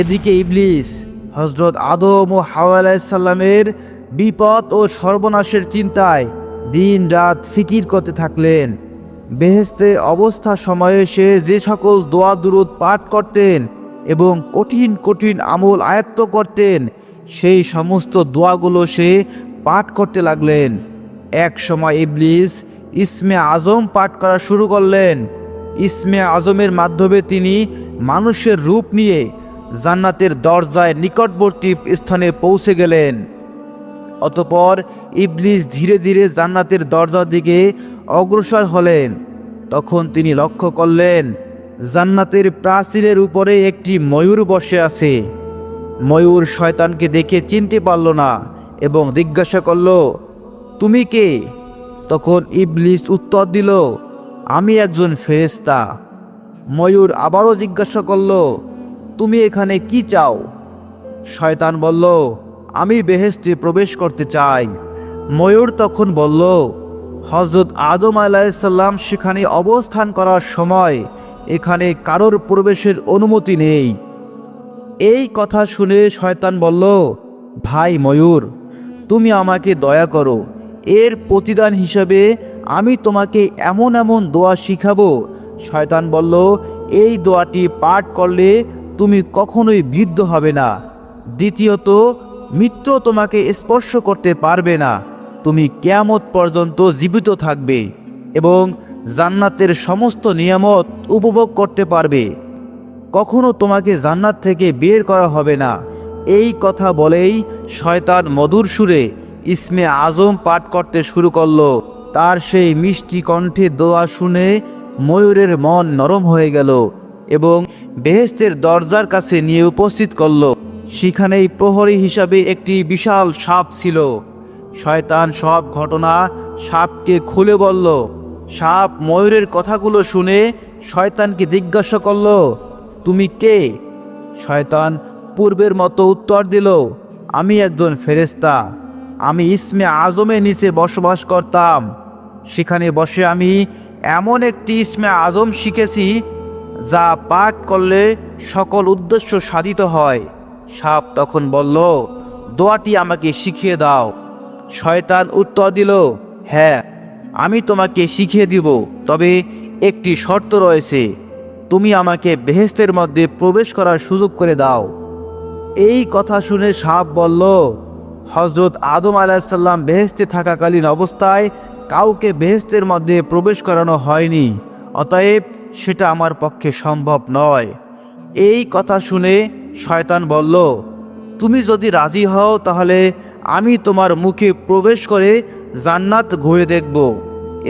এদিকে ইবলিস হজরত আদম ও হাওয়া আলাইসাল্লামের বিপদ ও সর্বনাশের চিন্তায় দিন রাত ফিকির করতে থাকলেন। বেহেস্তে অবস্থা সময়ে সে যে সকল দোয়া দুরুদ পাঠ করতেন এবং কঠিন কঠিন আমল আয়ত্ত করতেন, সেই সমস্ত দোয়াগুলো সে পাঠ করতে লাগলেন। এক সময় ইবলিস ইসমে আজম পাঠ করা শুরু করলেন। ইসমে আজমের মাধ্যমে তিনি মানুষের রূপ নিয়ে জান্নাতের দরজায় নিকটবর্তী স্থানে পৌঁছে গেলেন। অতপর ইবলিস ধীরে ধীরে জান্নাতের দরজার দিকে অগ্রসর হলেন। তখন তিনি লক্ষ্য করলেন, জান্নাতের প্রাচীরের উপরে একটি ময়ূর বসে আছে। ময়ূর শয়তানকে দেখে চিনতে পারল না এবং জিজ্ঞাসা করল, তুমি কে? তখন ইবলিস উত্তর দিল আমি একজন ফেরেস্তা ময়ূর আবারও জিজ্ঞাসা করল, তুমি এখানে কি চাও? শয়তান বলল, আমি বেহেস্তে প্রবেশ করতে চাই। ময়ূর তখন বলল হজরত আদম আলাইসাল্লাম সেখানে অবস্থান করার সময় এখানে কারোর প্রবেশের অনুমতি নেই। এই কথা শুনে শয়তান বলল, ভাই ময়ূর, তুমি আমাকে দয়া করো। এর প্রতিদান হিসাবে আমি তোমাকে এমন এমন দোয়া শিখাবো। শয়তান বলল, এই দোয়াটি পাঠ করলে তুমি কখনোই বৃদ্ধ হবে না। দ্বিতীয়ত মৃত্যু তোমাকে স্পর্শ করতে পারবে না। তুমি কেয়ামত পর্যন্ত জীবিত থাকবে এবং জান্নাতের সমস্ত নিয়ামত উপভোগ করতে পারবে। কখনো তোমাকে জান্নাত থেকে বের করা হবে না। এই কথা বলেই শয়তান মধুর সুরে ইসমে আজম পাঠ করতে শুরু করল। তার সেই মিষ্টি কণ্ঠে দোয়া শুনে ময়ূরের মন নরম হয়ে গেল এবং বেহেস্তের দরজার কাছে নিয়ে উপস্থিত করল। সেখানেই প্রহরী হিসাবে একটি বিশাল সাপ ছিল। শয়তান সব ঘটনা সাপকে খুলে বলল। সাপ ময়ূরের কথাগুলো শুনে শয়তানকে জিজ্ঞাসা করল, তুমি কে? শয়তান পূর্বের মতো উত্তর দিল, আমি একজন ফেরেস্তা আমি ইসমে আজমের নিচে বসবাস করতাম। সেখানে বসে আমি এমন একটি ইসমে আজম শিখেছি যা পাঠ করলে সকল উদ্দেশ্য সাধিত হয়। সাপ তখন বলল, দোয়াটি আমাকে শিখিয়ে দাও। শয়তান উত্তর দিল হ্যাঁ আমি তোমাকে শিখিয়ে দিব, তবে একটি শর্ত রয়েছে। তুমি আমাকে বেহেস্তের মধ্যে প্রবেশ করার সুযোগ করে দাও। এই কথা শুনে সাপ বলল হজরত আদম আলাহিসাল্লাম বেহেস্তে থাকাকালীন অবস্থায় কাউকে বেহেস্তের মধ্যে প্রবেশ করানো হয়নি, অতএব সেটা আমার পক্ষে সম্ভব নয়। এই কথা শুনে শয়তান বলল, তুমি যদি রাজি হও, তাহলে আমি তোমার মুখে প্রবেশ করে জান্নাত ঘুরে দেখব।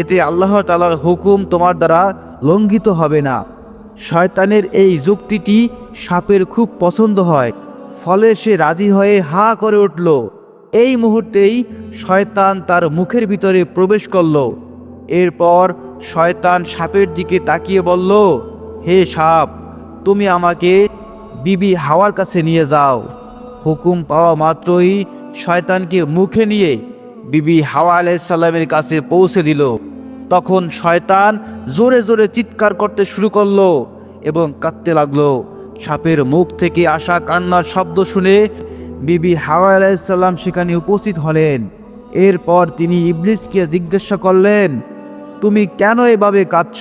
এতে আল্লাহ তালার হুকুম তোমার দ্বারা লঙ্ঘিত হবে না। শয়তানের এই যুক্তিটি সাপের খুব পছন্দ হয়, ফলে সে রাজি হয়ে হা করে উঠল। এই মুহূর্তেই শয়তান তার মুখের ভিতরে প্রবেশ করল। এরপর শয়তান সাপের দিকে তাকিয়ে বলল, হে সাপ, তুমি আমাকে বিবি হাওয়ার কাছে নিয়ে যাও। হুকুম পাওয়া মাত্রই শয়তানকে মুখে নিয়ে বিবি হাওয়া আলাইসাল্লামের কাছে পৌঁছে দিল। তখন শয়তান জোরে জোরে চিৎকার করতে শুরু করল এবং কাঁদতে লাগল। সাপের মুখ থেকে আসা কান্নার শব্দ শুনে বিবি হাওয়া আলাইসাল্লাম সেখানে উপস্থিত হলেন। এরপর তিনি ইবলিসকে জিজ্ঞাসা করলেন, তুমি কেন এভাবে কাঁদছ?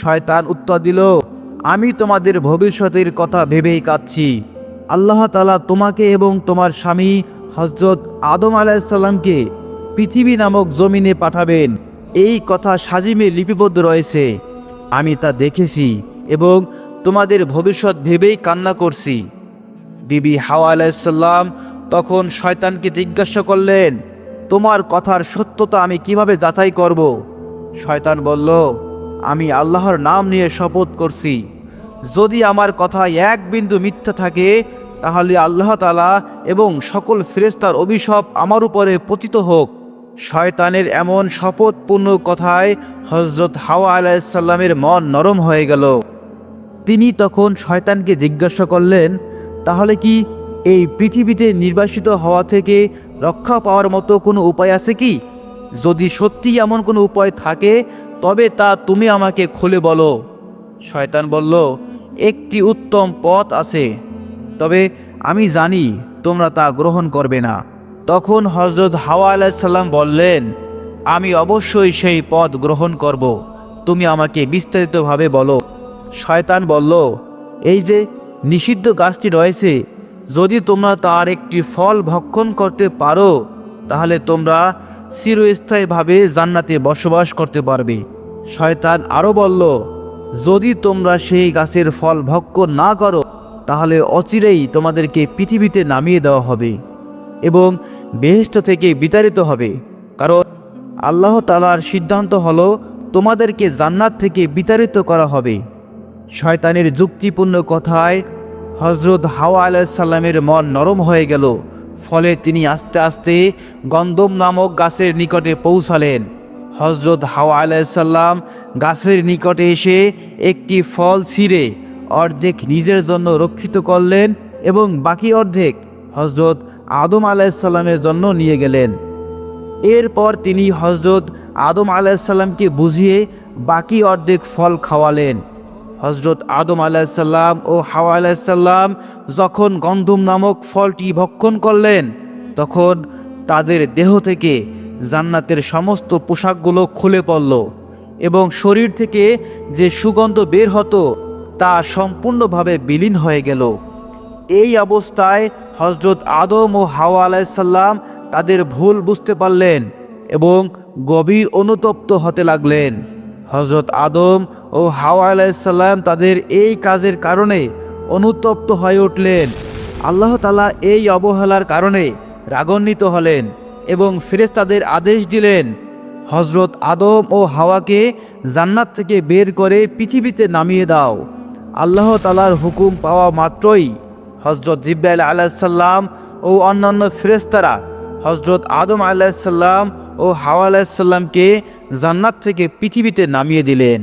শয়তান উত্তর দিল, আমি তোমাদের ভবিষ্যতের কথা ভেবেই কাঁদছি। আল্লাহ তালা তোমাকে এবং তোমার স্বামী হজরত আদম আলাইসাল্লামকে পৃথিবী নামক জমিনে পাঠাবেন। এই কথা সাজিমে লিপিবদ্ধ রয়েছে। আমি তা দেখেছি এবং তোমাদের ভবিষ্যৎ ভেবেই কান্না করছি। বিবি হাওয়া আলাইসাল্লাম তখন শয়তানকে জিজ্ঞাসা করলেন, তোমার কথার সত্যতা আমি কীভাবে যাচাই করব? শয়তান বলল, আমি আল্লাহর নাম নিয়ে শপথ করছি। যদি আমার কথা এক বিন্দু মিথ্যা থাকে, তাহলে আল্লাহ তালা এবং সকল ফেরেস্তার অভিশাপ আমার উপরে পতিত হোক। শয়তানের এমন শপথপূর্ণ কথায় হজরত হাওয়া আলাইসাল্লামের মন নরম হয়ে গেল। তিনি তখন শয়তানকে জিজ্ঞাসা করলেন তাহলে কি এই পৃথিবীতে নির্বাসিত হওয়া থেকে রক্ষা পাওয়ার মতো কোনো উপায় আছে কি? যদি সত্যি এমন কোনো উপায় থাকে, তবে তা তুমি আমাকে খুলে বলো। শয়তান বলল, একটি উত্তম পথ আছে। তবে আমি জানি তোমরা তা গ্রহণ করবে না। তখন হজরত হাওয়া আলাইসাল্লাম বললেন, আমি অবশ্যই সেই পথ গ্রহণ করব। তুমি আমাকে বিস্তারিতভাবে বলো। শয়তান বলল, এই যে নিষিদ্ধ গাছটি রয়েছে। যদি তোমরা তার একটি ফল ভক্ষণ করতে পারো, তাহলে তোমরা চিরস্থায়ীভাবে জান্নাতে বসবাস করতে পারবে। শয়তান আরও বলল, যদি তোমরা সেই গাছের ফল ভক্ষণ না করো, তাহলে অচিরেই তোমাদেরকে পৃথিবীতে নামিয়ে দেওয়া হবে এবং বেহেস্ত থেকে বিতাড়িত হবে। কারণ আল্লাহ তালার সিদ্ধান্ত হলো, তোমাদেরকে জান্নাত থেকে বিতাড়িত করা হবে। শয়তানের যুক্তিপূর্ণ কথায় হজরত হাওয়া আলাইসাল্লামের মন নরম হয়ে গেল। ফলে তিনি আস্তে আস্তে গন্দম নামক গাছের নিকটে পৌঁছালেন। হজরত হাওয়া আলাইসাল্লাম গাছের নিকটে এসে একটি ফল ছিঁড়ে অর্ধেক নিজের জন্য রক্ষিত করলেন এবং বাকি অর্ধেক হজরত আদম আলাইসাল্লামের জন্য নিয়ে গেলেন। এরপর তিনি হজরত আদম আলাইসাল্লামকে বুঝিয়ে বাকি অর্ধেক ফল খাওয়ালেন। হজরত আদম আলাইসাল্লাম ও হাওয়া আলাইসাল্লাম যখন গন্ধম নামক ফলটি ভক্ষণ করলেন, তখন তাদের দেহ থেকে জান্নাতের সমস্ত পোশাকগুলো খুলে পড়ল এবং শরীর থেকে যে সুগন্ধ বের হতো তা সম্পূর্ণভাবে বিলীন হয়ে গেল। এই অবস্থায় হজরত আদম ও হাওয়া আলাইসাল্লাম তাদের ভুল বুঝতে পারলেন এবং গভীর অনুতপ্ত হতে লাগলেন। হজরত আদম ও হাওয়া আলাইসাল্লাম তাদের এই কাজের কারণে অনুতপ্ত হয়ে উঠলেন। আল্লাহ তালা এই অবহেলার কারণে রাগান্বিত হলেন এবং ফেরেশতাদের আদেশ দিলেন হজরত আদম ও হাওয়াকে জান্নাত থেকে বের করে পৃথিবীতে নামিয়ে দাও। আল্লাহ তালার হুকুম পাওয়া মাত্রই হজরত জিব্রাইল আলাহিসাল্লাম ও অন্যান্য ফেরেস্তারা হজরত আদম আলাহিসাল্লাম ও হাওয়া আলাহিসাল্লামকে জান্নাত থেকে পৃথিবীতে নামিয়ে দিলেন।